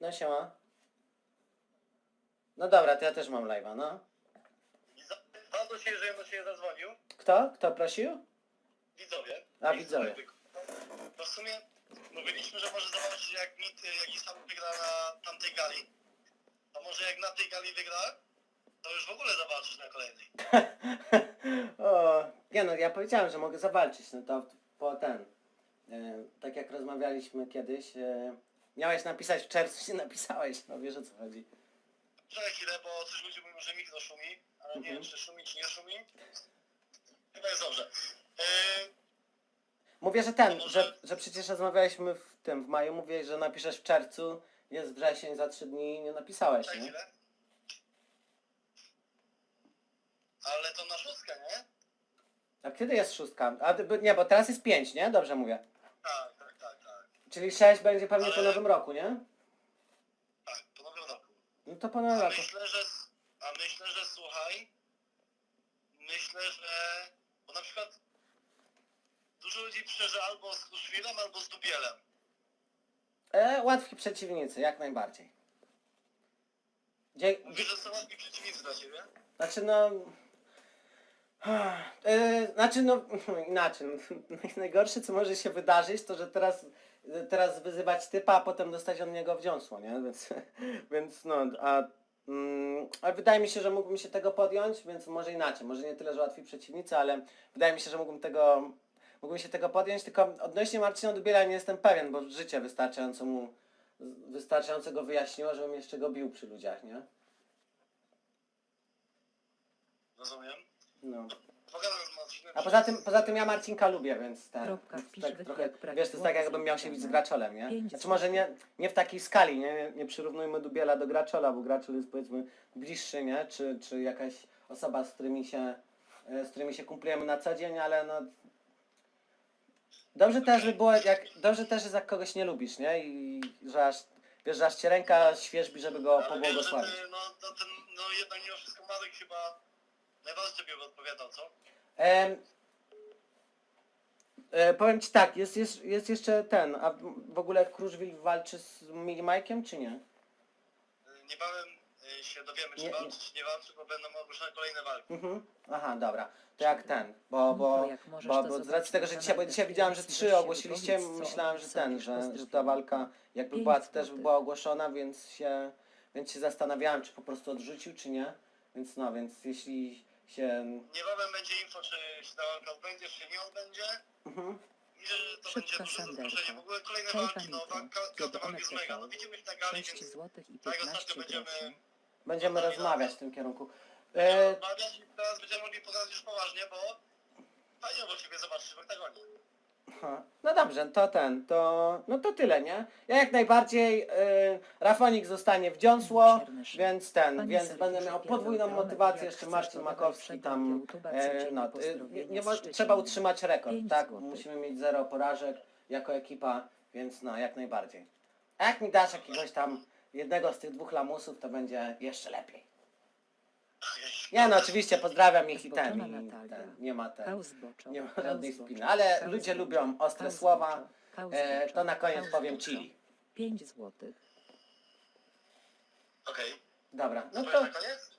No siema. No dobra, to ja też mam live'a, no. Bardzo się, że do Ciebie zadzwonił. Kto? Kto prosił? Widzowie. A, I widzowie. No w sumie mówiliśmy, że może zobaczyć jak mit, jak Islam wygra na tamtej gali. A może jak na tej gali wygra, to już w ogóle zobaczysz na kolejnej. o, nie no, ja powiedziałem, że mogę zawalczyć, no to po ten. E, tak jak rozmawialiśmy kiedyś, e, miałeś napisać w czerwcu, nie napisałeś, no wiesz o co chodzi. Czekaj chwilę, bo coś ludzie mówią, że mikro szumi, ale nie Mhm. wiem czy szumi, czy nie szumi. Chyba jest dobrze. Yy, Mówię, że ten, że, że przecież rozmawialiśmy w tym, w maju, mówiłeś, że napiszesz w czerwcu, jest wrzesień, za trzy dni nie napisałeś, czekaj nie? chwilę. Ale to na szóstkę, nie? A kiedy jest szóstka? A, ty- nie, bo teraz jest pięć, nie? Dobrze mówię. Tak, tak, tak, tak. Czyli sześć będzie pewnie po Ale- nowym roku, nie? Tak, po nowym roku. No to po nowym A roku. myślę, że, a myślę, że słuchaj, myślę, że, bo na przykład dużo ludzi pisze, albo z Kruszwilem, albo z Dubielem. E, łatwi przeciwnicy, jak najbardziej. Dzie- Mówisz, że są łatwi przeciwnicy dla ciebie? Znaczy no... E, znaczy no inaczej. Najgorsze co może się wydarzyć to, że teraz, teraz wyzywać typa, a potem dostać od niego wdziąsło, nie? Więc, więc no, a, mm, a wydaje mi się, że mógłbym się tego podjąć, więc może inaczej. Może nie tyle, że łatwi przeciwnicy, ale wydaje mi się, że mógłbym tego, mógłbym się tego podjąć, tylko odnośnie Marcina Dubiela nie jestem pewien, bo życie wystarczająco mu wystarczająco go wyjaśniło, żebym jeszcze go bił przy ludziach, nie? Rozumiem. No. Pogadam z Marcinem. A poza tym, poza tym ja Marcinka lubię, więc ten, Kropka, tak wytrych trochę, jak wiesz, to jest tak jakbym miał się bić z Graczolem, nie? Pięć Znaczy może nie, nie w takiej skali, nie? Nie przyrównujmy Dubiela do Graczola, bo Graczol jest powiedzmy bliższy, nie? Czy, czy jakaś osoba, z którymi się, e, z którymi się kumplujemy na co dzień, ale no... Dobrze też by było, jak, dobrze też jest jak kogoś nie lubisz, nie? I że aż, wiesz, że aż cię ręka świerzbi, żeby go Ale wiesz, że pobłogosławić. ty, no, to ten, no jednak mimo wszystko Marek chyba najbardziej tobie odpowiadał, co? Em, e, powiem ci tak, jest, jest, jest jeszcze ten, a w- ogóle Kruszwil walczy z Minimajkiem, czy nie? Y, Niebawem y, się dowiemy, czy Nie, walczy, czy nie walczy, bo będą ogłoszone kolejne walki. Mhm. Aha, dobra. To jak ten, bo, bo, możesz, bo, to bo z racji tego, że dzisiaj, bo dzisiaj widziałem, że trzy ogłosiliście, myślałem, że ten, że, że ta walka jakby była, też by była ogłoszona, więc się, więc się zastanawiałem, czy po prostu odrzucił, czy nie. Więc no, więc jeśli się... Niebawem będzie info, czy się ta walka odbędzie, czy nie odbędzie. Mhm. I że to Szybka będzie duże zaskoczenie. W ogóle kolejne walki, no walka, Kiedy jest mega. No widzimy się na gali, 6 więc zł i tak 15 ostatnio będziemy. Będziemy rozmawiać w tym kierunku. będziemy E, rozmawiać i teraz będziemy mogli pogadać już poważnie, bo fajnie było Ciebie zobaczyć w oktagonie. Aha. No dobrze, to ten, to, no to tyle, nie? Ja jak najbardziej, y, Rafonik zostanie w dziąsło, Siernyszy. więc ten, Pani więc będę miał podwójną motywację, jeszcze Marcin Makowski tam, e, codziennie no, y, nie mo- trzeba utrzymać rekord, tak? Musimy mieć zero porażek jako ekipa, więc no, jak najbardziej. A jak mi dasz jakiegoś tam jednego z tych dwóch lamusów, to będzie jeszcze lepiej. Nie no, oczywiście pozdrawiam ich i ten, i ten, nie ma ten. Nie ma żadnej spiny, ale ludzie lubią ostre słowa, E, to na koniec powiem chili. 5 złotych. Okej. Dobra, no To na koniec?